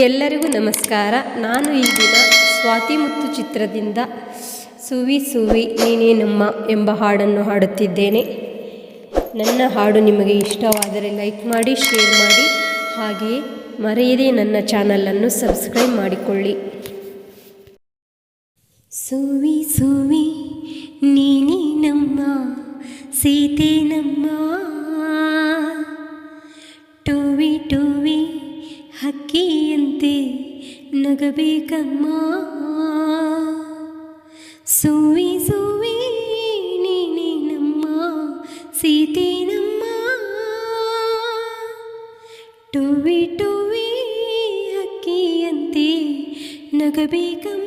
ಎಲ್ಲರಿಗೂ ನಮಸ್ಕಾರ. ನಾನು ಈ ದಿನ ಸ್ವಾತಿ ಮುತ್ತು ಚಿತ್ರದಿಂದ ಸುವಿ ಸುವಿ ನೀನೇ ನಮ್ಮ ಎಂಬ ಹಾಡನ್ನು ಹಾಡುತ್ತಿದ್ದೇನೆ. ನನ್ನ ಹಾಡು ನಿಮಗೆ ಇಷ್ಟವಾದರೆ ಲೈಕ್ ಮಾಡಿ, ಶೇರ್ ಮಾಡಿ, ಹಾಗೆಯೇ ಮರೆಯದೇ ನನ್ನ ಚಾನಲನ್ನು ಸಬ್ಸ್ಕ್ರೈಬ್ ಮಾಡಿಕೊಳ್ಳಿ. ಸುವಿ ಸುವಿ ನೀನೇ ನಮ್ಮ, ಸೀತೆ ನಮ್ಮ. ಟುವಿ ಟುವಿ ಹಕ್ಕಿಯಂತೆ ನಗಬೇಕಮ್ಮ. ಸುವಿ ಸುವಿ ನೀನೇ ನಮ್ಮ ಸೀತೆ ನಮ್ಮ. ಟುವಿ ಟುವಿ ಅಕ್ಕಿಯಂತೆ ನಗಬೇಕಮ್ಮ.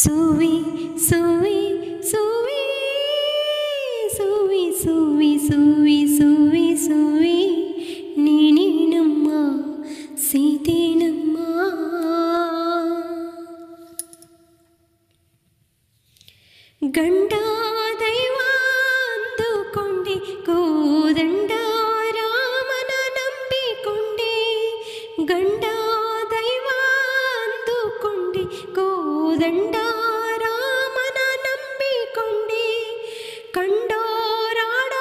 സുവി സുവി സുവി സുവി സുവി സുവി സുവി സുവി. നിണിനമ്മ സീതേനമ്മ. ഗണ്ടാ உதண்டாராமன நம்பி கொண்டே ಕಂಡೋರಾಡೋನುಡೆ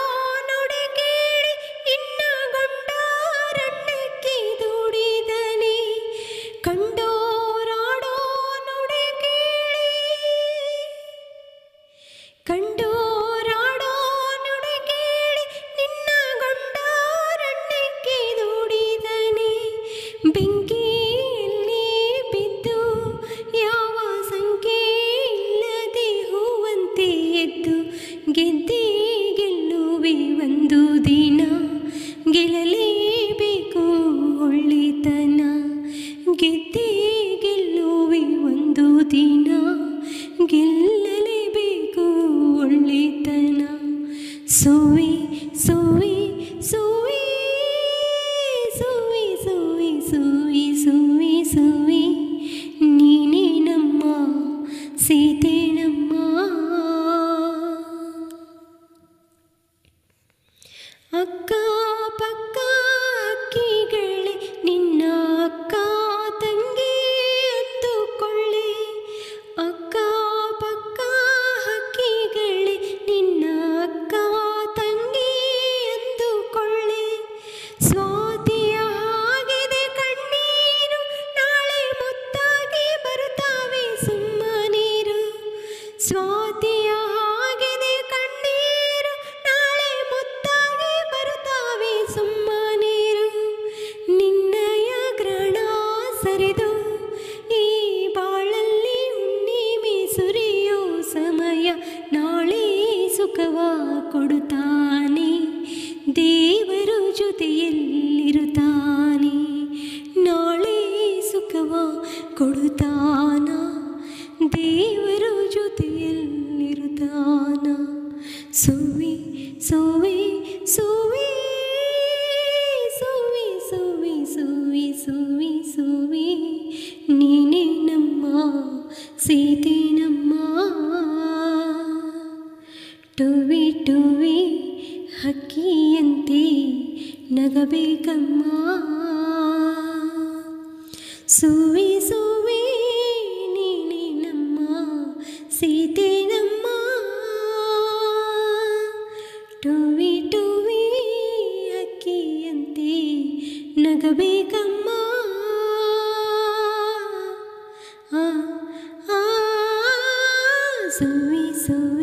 ಕೇಳಿ ಇನ್ನಗೊಂಡಾರಣ್ಣಕ್ಕೆ ದುಡಿದನೆ ಕಂಡೋರಾಡೋನುಡೆ ಕೇಳಿ சுவி சுவி சுவி சுவி சுவி சுவி சுவி சுவி. நீனம்மா சீதேனம்மா. அக்கா ಸ್ವಾತಿಯ ಹಾಗಿದೆ ಕಣ್ಣೀರು, ನಾಳೆ ಮುತ್ತಾಗಿ ಬರುತ್ತಾವೆ ಸುಮ್ಮನೀರು. ಸ್ವಾತಿಯ ಹಾಗಿದೆ ಕಣ್ಣೀರು, ನಾಳೆ ಮುತ್ತಾಗಿ ಬರುತ್ತಾವೆ ಸುಮ್ಮನೀರು. ನಿನ್ನಯ ಗ್ರಹಣ ಸರಿದು, ಈ ಬಾಳಲ್ಲಿ ಹುಣ್ಣಿಮೆ ಸುರಿಯೋ ಸಮಯ ನಾಳೆ ಸುಖವ ಕೊಡುತ್ತಾನೆ. ದೇವರು ಜೊತೆಯಲ್ಲಿರುತ್ತಾನೆ. ನಾಳೆ ಸುಖವ ಕೊಡುತ್ತಾನ? ದೇವರ ಜೊತೆಯಲ್ಲಿರುತ್ತಾನ? ಸುವಿ ಸುವಿ ಸುವಿ ಸುವಿ ಸುವಿ ಸುವಿ ಸುವಿ ಸುವಿ, ನೀನೇ ನಮ್ಮ ಸೀತೆ. ನಗಬೇಕಮ್ಮ ಸುವಿ ಸುವಿ ನೀನೇನಮ್ಮ ಸೀತೇನಮ್ಮ ಟುವಿ ಟುವಿ ಅಕ್ಕಿಯಂತೆ ನಗಬೇಕಮ್ಮ ಸುವಿ ಸುವಿ